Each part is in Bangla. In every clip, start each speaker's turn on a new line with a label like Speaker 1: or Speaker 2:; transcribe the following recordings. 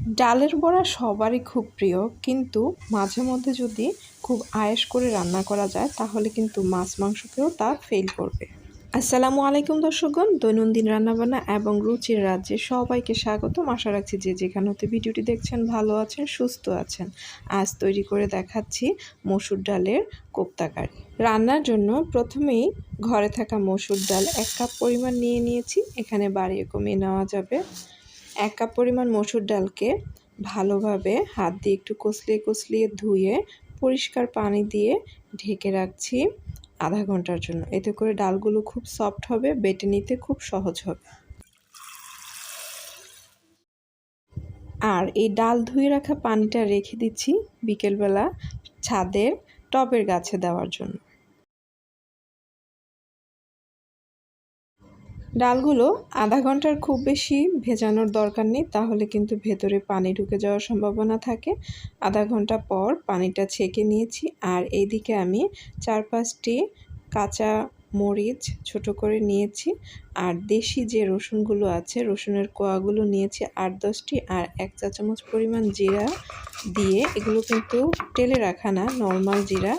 Speaker 1: ডালের বড়া সবারই খুব প্রিয়, কিন্তু মাঝে মধ্যে যদি খুব আয়েস করে রান্না করা যায়, তাহলে কিন্তু মাছ মাংসকেও তা ফেল করবে। আসসালামু আলাইকুম দর্শকগণ, দৈনন্দিন রান্নাবান্না এবং রুচির রাজ্যে সবাইকে স্বাগতম। আশা রাখছি যে যেখানে হতে ভিডিওটি দেখছেন ভালো আছেন, সুস্থ আছেন। আজ তৈরি করে দেখাচ্ছি মসুর ডালের কোপ্তাকারি রান্নার জন্য প্রথমেই ঘরে থাকা মসুর ডাল এক কাপ পরিমাণ নিয়ে নিয়েছি। এখানে বাড়িয়ে কমিয়ে নেওয়া যাবে এক কাপ পরিমাণ মসুর ডালকে ভালোভাবে হাত দিয়ে একটু কষলিয়ে কষলিয়ে ধুয়ে পরিষ্কার পানি দিয়ে ঢেকে রাখছি আধা ঘণ্টার জন্য। এতে করে ডালগুলো খুব সফট হবে, বেটে নিতে খুব সহজ হবে। আর এই ডাল ধুয়ে রাখা পানিটা রেখে দিচ্ছি বিকেলবেলা ছাদের টবের গাছে দেওয়ার জন্য। ডালগুলো আধা ঘণ্টার খুব বেশি ভেজানোর দরকার নেই, তাহলে কিন্তু ভেতরে পানি ঢুকে যাওয়ার সম্ভাবনা থাকে। আধা ঘণ্টা পর পানিটা ছেঁকে নিয়েছি, আর এইদিকে আমি চার পাঁচটি কাঁচা মরিচ ছোট করে নিয়েছি, আর দেশি যে রসুনগুলো আছে, রসুনের কোয়াগুলো নিয়েছি আট দশটি, আর এক চা চামচ পরিমাণ জিরা দিয়ে এগুলো কিন্তু টেলে রাখা না, নর্মাল জিরা।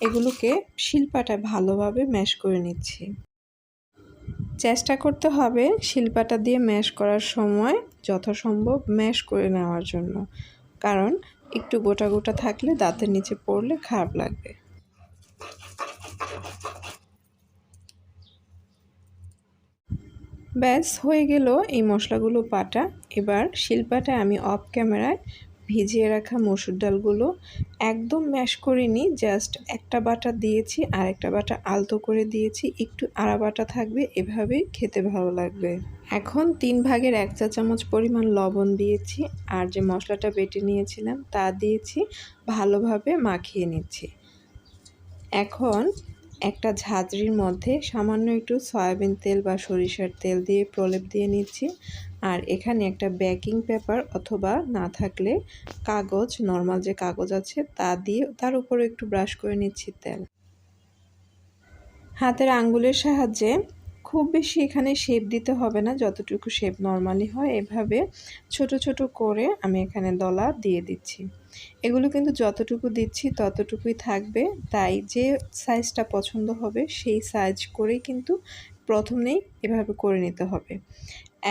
Speaker 1: এগুলোকে শিল্পাটা ভালোভাবে ম্যাশ করে নিচ্ছি। চেষ্টা করতে হবে শিল্পাটা দিয়ে ম্যাশ করার সময় যথাসম্ভব ম্যাশ করে নেওয়ার জন্য। কারণ একটু গোটা গোটা থাকলে দাঁতের নিচে পড়লে খারাপ লাগবে। ব্যাস, হয়ে গেল এই মশলাগুলো পাটা এবার শিল্পাটা আমি অফ ক্যামেরায় ভিজিয়ে রাখা মসুর ডালগুলো একদম ম্যাশ করিনি, জাস্ট একটা বাটা দিয়েছি আর একটা বাটা আলতো করে দিয়েছি, একটু আড়া বাটা থাকবে, এভাবেই খেতে ভালো লাগবে। এখন তিন ভাগের এক চা চামচ পরিমাণ লবণ দিয়েছি, আর যে মশলাটা বেটে নিয়েছিলাম তা দিয়েছি, ভালোভাবে মাখিয়ে নিচ্ছি। এখন একটা ঝাঁঝরির মধ্যে সামান্য একটু সয়াবিন তেল বা সরিষার তেল দিয়ে প্রলেপ দিয়ে নিচ্ছি। আর এখানে একটা বেকিং পেপার অথবা না থাকলে কাগজ, নর্মাল যে কাগজ আছে তা দিয়ে তার উপরে একটু ব্রাশ করে নিচ্ছি তেল। হাতের আঙ্গুলের সাহায্যে খুব বেশি এখানে শেপ দিতে হবে না, যতটুকু শেপ নর্মালি হয় এভাবে ছোট ছোট করে আমি এখানে দলা দিয়ে দিচ্ছি। এগুলো কিন্তু যতটুকু দিচ্ছি ততটুকুই থাকবে, তাই যে সাইজটা পছন্দ হবে সেই সাইজ করেই কিন্তু প্রথমেই এভাবে করে নিতে হবে।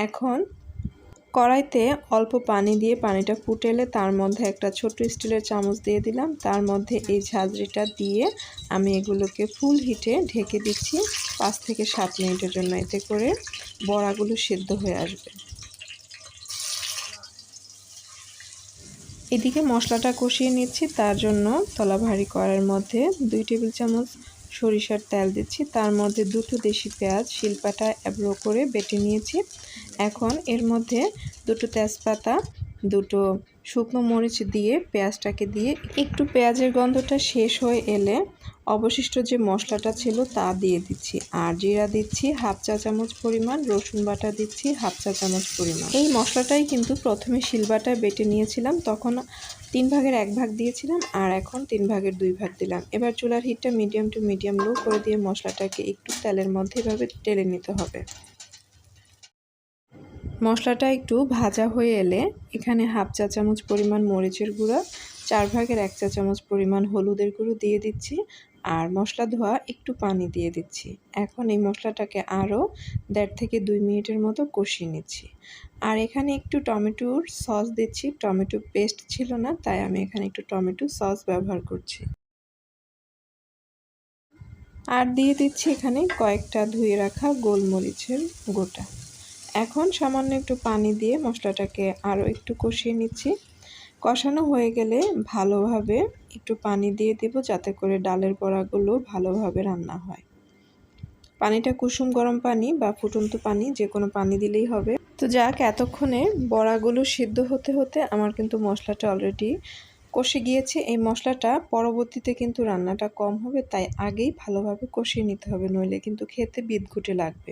Speaker 1: এখন কড়াইতে অল্প পানি দিয়ে পানিটা ফুটেলে তার মধ্যে একটা ছোট্ট স্টিলের চামচ দিয়ে দিলাম। তার মধ্যে এই ঝাঁঝরিটা দিয়ে আমি এগুলোকে ফুল হিটে ঢেকে দিচ্ছি পাঁচ থেকে সাত মিনিটের জন্য। এতে করে বড়াগুলো সেদ্ধ হয়ে আসবে। এদিকে মশলাটা কষিয়ে নিচ্ছি। তার জন্য তলা ভারী করার মধ্যে দুই টেবিল চামচ সরিষার তেল দিচ্ছি। তার মধ্যে দুটো দেশি পেঁয়াজ, শিলপাটা অ্যাব্রো করে বেটে নিয়েছি। এখন এর মধ্যে দুটো তেজপাতা, দুটো শুকনো মরিচ দিয়ে পেঁয়াজটাকে দিয়ে একটু পেঁয়াজের গন্ধটা শেষ হয়ে এলে অবশিষ্ট যে মশলাটা ছিল তা দিয়ে দিচ্ছি। আর জিরা দিচ্ছি হাফ চা চামচ পরিমাণ, রসুন বাটা দিচ্ছি হাফ চা চামচ পরিমাণ। এই মশলাটাই কিন্তু প্রথমে শিলবাটায় বেটে নিয়েছিলাম, তখন তিন ভাগের এক ভাগ দিয়েছিলাম আর এখন তিন ভাগের দুই ভাগ দিলাম। এবার চুলার হিটটা মিডিয়াম টু মিডিয়াম লো করে দিয়ে মশলাটাকে একটু তেলের মধ্যে এভাবে টেলে নিতে হবে। মশলাটা একটু ভাজা হয়ে এলে এখানে হাফ চা চামচ পরিমাণ মরিচের গুঁড়া, চার ভাগের এক চা চামচ পরিমাণ হলুদের গুঁড়ো দিয়ে দিচ্ছি আর মশলা ধোয়া একটু পানি দিয়ে দিচ্ছি। এখন এই মশলাটাকে আরও দেড় থেকে দুই মিনিটের মতো কষিয়ে নিচ্ছি। আর এখানে একটু টমেটোর সস দিচ্ছি, টমেটো পেস্ট ছিল না, তাই আমি এখানে একটু টমেটো সস ব্যবহার করছি। আর দিয়ে দিচ্ছি এখানে কয়েকটা ধুয়ে রাখা গোলমরিচের গোটা। এখন সামান্য একটু পানি দিয়ে মশলাটাকে আরও একটু কষিয়ে নিচ্ছি। কষানো হয়ে গেলে ভালোভাবে একটু পানি দিয়ে দেব যাতে করে ডালের বড়াগুলো ভালোভাবে রান্না হয়। পানিটা কুসুম গরম পানি বা ফুটন্ত পানি, যে কোনো পানি দিলেই হবে। তো যাক, এতক্ষণে বড়াগুলো সিদ্ধ হতে হতে আমার কিন্তু মশলাটা অলরেডি কষে গিয়েছে। এই মশলাটা পরবর্তীতে কিন্তু রান্নাটা কম হবে, তাই আগেই ভালোভাবে কষিয়ে নিতে হবে, নইলে কিন্তু খেতে বিদঘুটে লাগবে।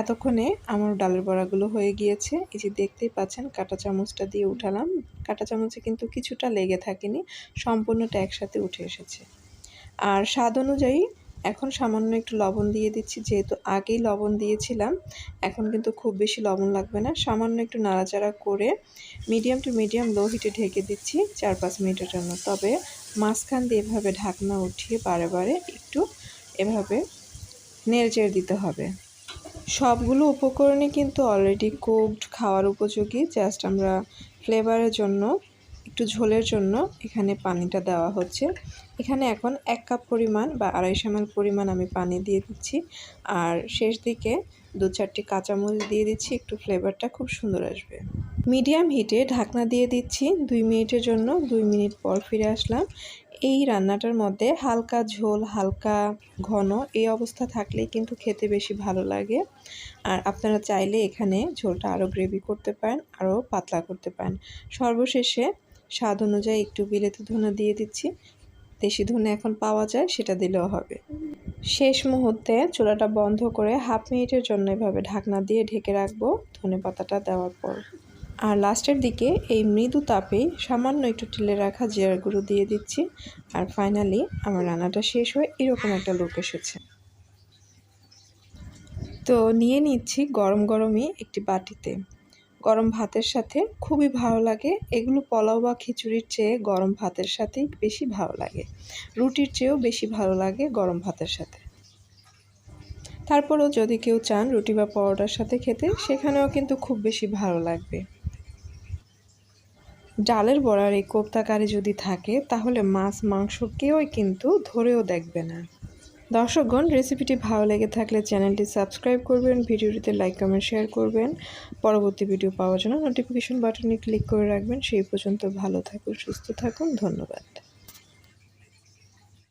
Speaker 1: এতক্ষণে আমার ডালের বড়াগুলো হয়ে গিয়েছে। এই যে দেখতেই পাচ্ছেন, কাঁটা চামচটা দিয়ে উঠালাম। কাঁটা চামচে কিন্তু কিছুটা লেগে থাকেনি, সম্পূর্ণটা একসাথে উঠে এসেছে। আর স্বাদ অনুযায়ী এখন সামান্য একটু লবণ দিয়ে দিচ্ছি, যেহেতু আগেই লবণ দিয়েছিলাম, এখন কিন্তু খুব বেশি লবণ লাগবে না। সামান্য একটু নাড়াচাড়া করে মিডিয়াম টু মিডিয়াম লো হিটে ঢেকে দিচ্ছি চার পাঁচ মিনিটের জন্য। তবে মাঝখান দিয়ে এভাবে ঢাকনা উঠিয়ে বারে বারে একটু এভাবে নেড়েচেড়ে দিতে হবে। সবগুলো উপকরণই কিন্তু অলরেডি কুকড খাওয়ার উপযোগী। জাস্ট আমরা ফ্লেভারের জন্য, একটু ঝোলের জন্য এখানে পানিটা দেওয়া হচ্ছে। এখানে এখন এক কাপ পরিমাণ বা আড়াইশো এমএল পরিমাণ আমি পানি দিয়ে দিচ্ছি। আর শেষ দিকে দু চারটি কাঁচামরিচ দিয়ে দিচ্ছি, একটু ফ্লেভারটা খুব সুন্দর আসবে। মিডিয়াম হিটে ঢাকনা দিয়ে দিচ্ছি। দুই মিনিটের জন্য, দুই মিনিট পর ফিরে আসলাম। এই রান্নাটার মধ্যে হালকা ঝোল, হালকা ঘন এই অবস্থা থাকলেই কিন্তু খেতে বেশি ভালো লাগে। আর আপনারা চাইলে এখানে ঝোলটা আরও গ্রেভি করতে পারেন, আরও পাতলা করতে পারেন। সর্বশেষে স্বাদ অনুযায়ী একটু বিলেতি ধনে দিয়ে দিচ্ছি। দেশি ধনে এখন পাওয়া যায়, সেটা দিলেও হবে। শেষ মুহূর্তে চুলাটা বন্ধ করে হাফ মিনিটের জন্য এভাবে ঢাকনা দিয়ে ঢেকে রাখব ধনে পাতাটা দেওয়ার পর। আর লাস্টের দিকে এই মৃদু তাপেই সামান্য একটু টেলে রাখা জিরার গুঁড়ো দিয়ে দিচ্ছি। আর ফাইনালি আমার রান্নাটা শেষ হয়ে এরকম একটা লুক এসেছে। তো নিয়ে নিচ্ছি গরম গরমই একটি বাটিতে। গরম ভাতের সাথে খুবই ভালো লাগে। এগুলো পোলাও বা খিচুড়ির চেয়ে গরম ভাতের সাথেই বেশি ভালো লাগে। রুটির চেয়েও বেশি ভালো লাগে গরম ভাতের সাথে। তারপরেও যদি কেউ চান রুটি বা পরোটার সাথে খেতে, সেখানেও কিন্তু খুব বেশি ভালো লাগবে। ডালের বড়ার এই কোপ্তাকারে যদি থাকে, তাহলে মাছ, মাংস কেউই কিন্তু ধরেও দেখবে না। দর্শকগণ, রেসিপিটি ভালো লেগে থাকলে চ্যানেলটি সাবস্ক্রাইব করবেন, ভিডিওটিতে লাইক, কমেন্ট, শেয়ার করবেন। পরবর্তী ভিডিও পাওয়ার জন্য নোটিফিকেশন বাটনে ক্লিক করে রাখবেন। সেই পর্যন্ত ভালো থাকুন, সুস্থ থাকুন, ধন্যবাদ।